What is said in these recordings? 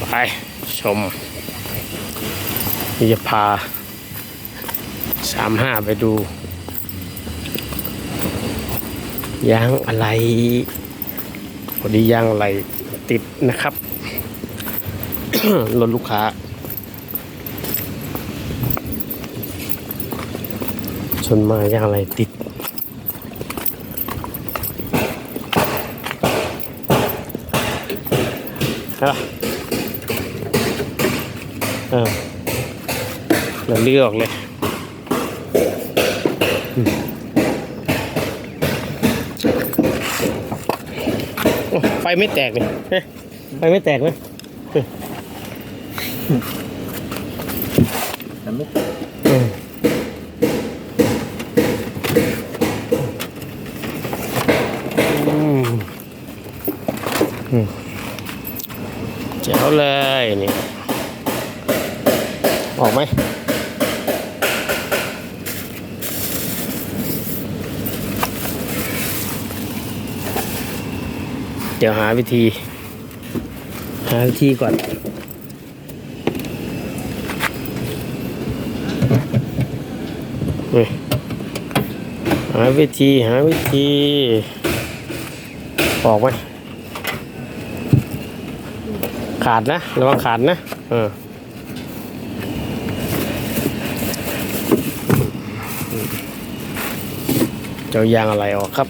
ไปชมนี่จะพาสามห้าไปดูยางอะไรพอดียางอะไรติดนะครับรถลูกค้า ชนมายางอะไรติดใช่ปะ เออเราเลือกเลยไฟไม่แตกเลยไฟไม่แตกเลยแต่ไม่เจ๋วเลยนี่ ออกไหมเดี๋ยวหาวิธี หาวิธีก่อน หาวิธี หาวิธี ออกไหมขาดนะ ระวังขาดนะ เออ เจ้ายางอะไรออกครับ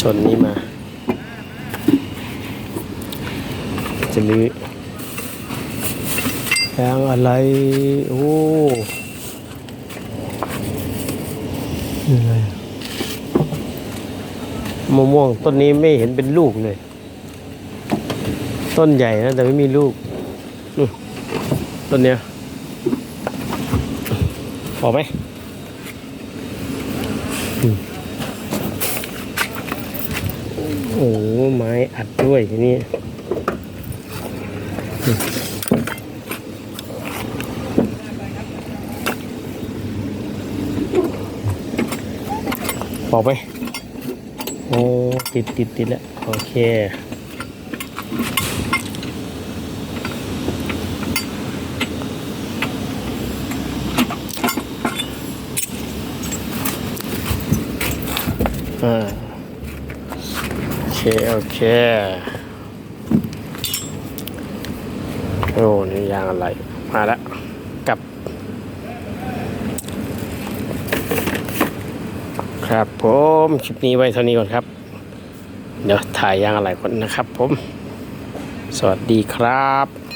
ชนนี้มา จะมียางอะไร โอ้นี่อะไรมะม่วงต้นนี้ไม่เห็นเป็นลูกเลย ต้นใหญ่นะแต่ไม่มีลูกต้นเนี้ย ออกไหมโอ้โหไม้อัดด้วยทีนี้ออกไหมโอ้ ติดติดติดแล้ว โอเค อ่าโอเค โอเคโอ้นี่ยางอะไร มาแล้วกลับ ครับผมคลิปนี้ไว้เท่านี้ก่อนครับ เดี๋ยวถ่ายยางอะไรก่อนนะครับผม สวัสดีครับ